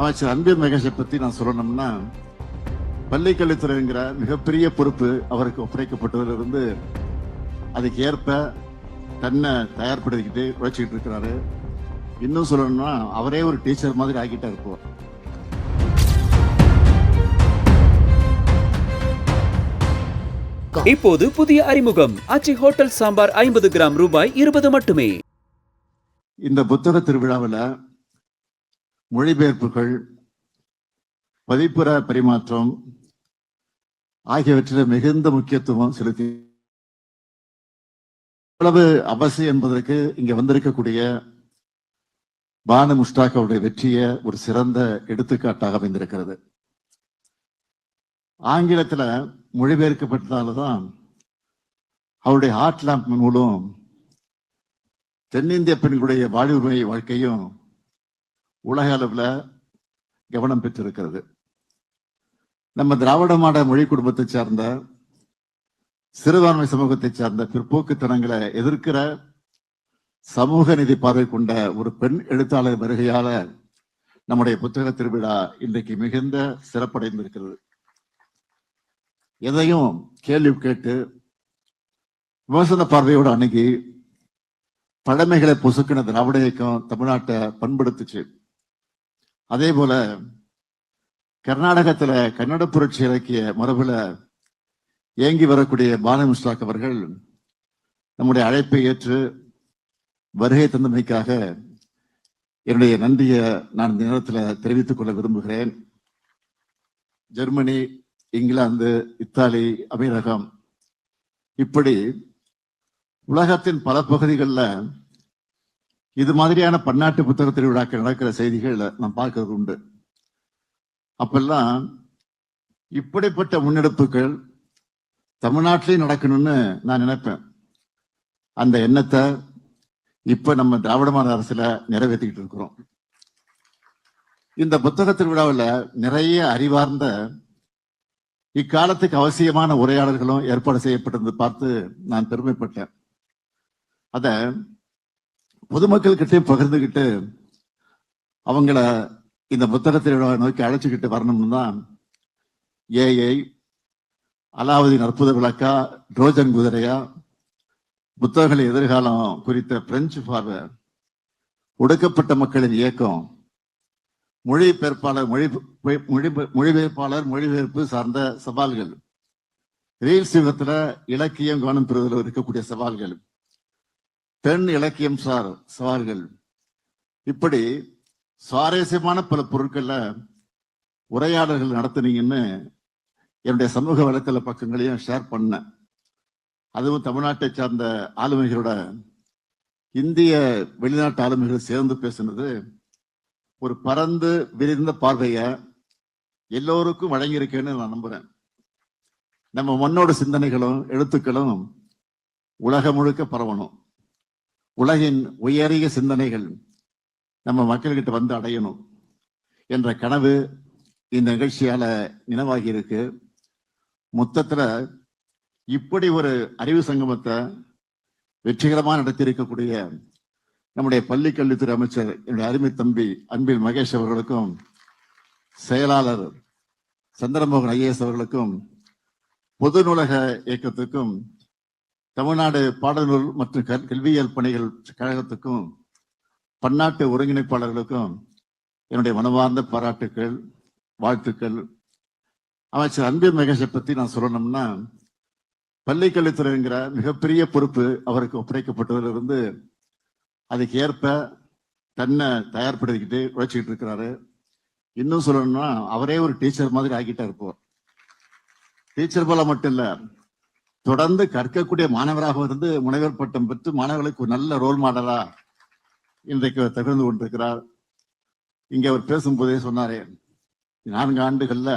அமைச்சர் அன்பில் மகேஷை பத்தி நான் சொல்லணும்னா பள்ளிக்கல்வித்துறைங்கிற மிகப்பெரிய பொறுப்பு அவருக்கு ஒப்படைக்கப்பட்டதிலிருந்து அதுக்கு ஏற்ப தன்னை தயார்படுத்திக்கிட்டு உழைச்சிக்கிட்டு இருக்கிறாரு. இன்னும் சொல்லணும்னா அவரே ஒரு டீச்சர் மாதிரி ஆகிட்டா இருப்போம் இப்போது புதிய அறிமுகம். ஆச்சி ஹோட்டல் சாம்பார் ஐம்பது கிராம் ரூபாய் இருபது மட்டுமே. இந்த புத்தக திருவிழாவில் மொழிபெயர்ப்புகள் பதிப்புற பரிமாற்றம் ஆகியவற்றில் மிகுந்த முக்கியத்துவம் செலுத்தி எவ்வளவு அவசியம் என்பதற்கு இங்கே வந்திருக்கக்கூடிய பானு அவருடைய வெற்றியை ஒரு சிறந்த எடுத்துக்காட்டாக அமைந்திருக்கிறது. ஆங்கிலத்தில் மொழிபெயர்க்கப்பட்டதாலதான் அவருடைய ஹார்ட் லேம்ப் மூலம் தென்னிந்திய பெண்களுடைய வாழ்வுமை வாழ்க்கையும் உலக அளவுல கவனம் பெற்றிருக்கிறது. நம்ம திராவிட மாட மொழி குடும்பத்தை சார்ந்த சிறுபான்மை சமூகத்தை சார்ந்த பிற்போக்குத்தனங்களை எதிர்க்கிற சமூக நிதி பார்வை கொண்ட ஒரு பெண் எழுத்தாளர் வருகையால நம்முடைய புத்தக திருவிழா இன்றைக்கு மிகுந்த சிறப்படைந்திருக்கிறது. எதையும் கேள்வி கேட்டு விமர்சன பார்வையோடு அணுகி பழமைகளை பொசுக்கின திராவிட இயக்கம் தமிழ்நாட்டை பண்படுத்துச்சு. அதே போல கர்நாடகத்துல கன்னட புரட்சி இலக்கிய மரபுல இயங்கி வரக்கூடிய பானு முஸ்தாக் அவர்கள் நம்முடைய அழைப்பை ஏற்று வருகை தந்தமைக்காக என்னுடைய நன்றியை நான் இந்த நேரத்தில் தெரிவித்துக் கொள்ள விரும்புகிறேன். ஜெர்மனி இங்கிலாந்து இத்தாலி அமீரகம் இப்படி உலகத்தின் பல பகுதிகளில் இது மாதிரியான பன்னாட்டு புத்தக திருவிழாக்கள் நடக்கிற செய்திகள் நான் பார்க்கறது உண்டு. அப்பெல்லாம் இப்படிப்பட்ட முன்னெடுப்புகள் தமிழ்நாட்டிலையும் நடக்கணும்னு நான் நினைப்பேன். அந்த எண்ணத்தை இப்ப நம்ம திராவிட மாநில அரசுல நிறைவேற்றிக்கிட்டு இருக்கிறோம். இந்த புத்தக திருவிழாவில் நிறைய அறிவார்ந்த இக்காலத்துக்கு அவசியமான உரையாடல்களும் ஏற்பாடு செய்யப்பட்டிருந்து பார்த்து நான் பெருமைப்பட்டேன். அதை பொதுமக்கள் கிட்டே பகிர்ந்துகிட்டு அவங்கள இந்த புத்தக நோக்கி அழைச்சிக்கிட்டு வரணும்னு தான் ஏஐ அலாவுதீன் அற்புத விளக்கா ரோஜன் குதிரையா புத்தகங்களின் எதிர்காலம் குறித்த பிரெஞ்சு பார்வை ஒடுக்கப்பட்ட மக்களின் இயக்கம் மொழிபெயர்ப்பாளர் மொழி மொழி மொழிபெயர்ப்பாளர் மொழிபெயர்ப்பு சார்ந்த சவால்கள். ரீல்ஸ் யுகத்துல இலக்கியம் கவனம் பெறுவதில் இருக்கக்கூடிய சவால்கள். பெண் இலக்கியம் சார் சவால்கள் இப்படி சுவாரஸ்யமான பல பொருட்களில் உரையாடல்கள் நடத்துனீங்கன்னு என்னுடைய சமூக வலைத்தள பக்கங்களையும் ஷேர் பண்ணேன். அதுவும் தமிழ்நாட்டை சார்ந்த ஆளுமைகளோட இந்திய வெளிநாட்டு ஆளுமைகள் சேர்ந்து பேசுனது ஒரு பறந்து விரிந்த பார்வையை எல்லோருக்கும் வழங்கியிருக்கேன்னு நான் நம்புகிறேன் நம்ம மண்ணோட சிந்தனைகளும் எழுத்துக்களும் உலகம் முழுக்க பரவணும். உலகின் உயரிய சிந்தனைகள் நம்ம மக்கள்கிட்ட வந்து அடையணும் என்ற கனவு இந்த நிகழ்ச்சியால நினைவாகி இருக்கு. மொத்தத்துல இப்படி ஒரு அறிவு சங்கமத்தை வெற்றிகரமாக நடத்தியிருக்கக்கூடிய நம்முடைய பள்ளி கல்வித்துறை அமைச்சர் என்னுடைய அருமை தம்பி அன்பில் மகேஷ் அவர்களுக்கும் செயலாளர் சந்திரமோகன் ஐஏஎஸ் அவர்களுக்கும் பொது நூலக இயக்கத்துக்கும் தமிழ்நாடு பாடநூல் மற்றும் கல்- கல்வியியல் பணிகள் கழகத்துக்கும் பன்னாட்டு ஒருங்கிணைப்பாளர்களுக்கும் என்னுடைய மனமார்ந்த பாராட்டுக்கள் வாழ்த்துக்கள். அமைச்சர் அன்பில் மகேஷை பற்றி நான் சொல்லணும்னா பள்ளிக்கல்வித்துறைங்கிற மிகப்பெரிய பொறுப்பு அவருக்கு ஒப்படைக்கப்பட்டதிலிருந்து அதுக்கு ஏற்ப தன்னை தயார்படுத்திக்கிட்டு உழைச்சிக்கிட்டு இருக்கிறாரு. இன்னும் சொல்லணும்னா அவரே ஒரு டீச்சர் மாதிரி ஆகிட்டா இருப்போம் டீச்சர் போல மட்டும் இல்லை தொடர்ந்து கற்கக்கூடிய மாணவராக இருந்து முனைவர் பட்டம் பெற்று மாணவர்களுக்கு ஒரு நல்ல ரோல் மாடலா இன்றைக்கு தகர்ந்து கொண்டிருக்கிறார். இங்க அவர் பேசும்போதே சொன்னாரே நான்கு ஆண்டுகள்ல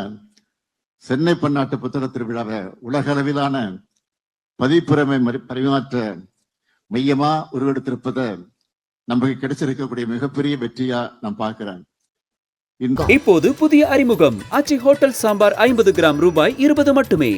சென்னை பன்னாட்டு புத்தக திருவிழாவை உலக அளவிலான பதிப்புரிமை பரிமாற்ற மையமா உருவெடுத்திருப்பதை நமக்கு கிடைச்சிருக்கக்கூடிய மிகப்பெரிய வெற்றியா நான் பார்க்கிறேன். இப்போது புதிய அறிமுகம். ஆச்சி ஹோட்டல் சாம்பார் ஐம்பது கிராம் ரூபாய் இருபது மட்டுமே.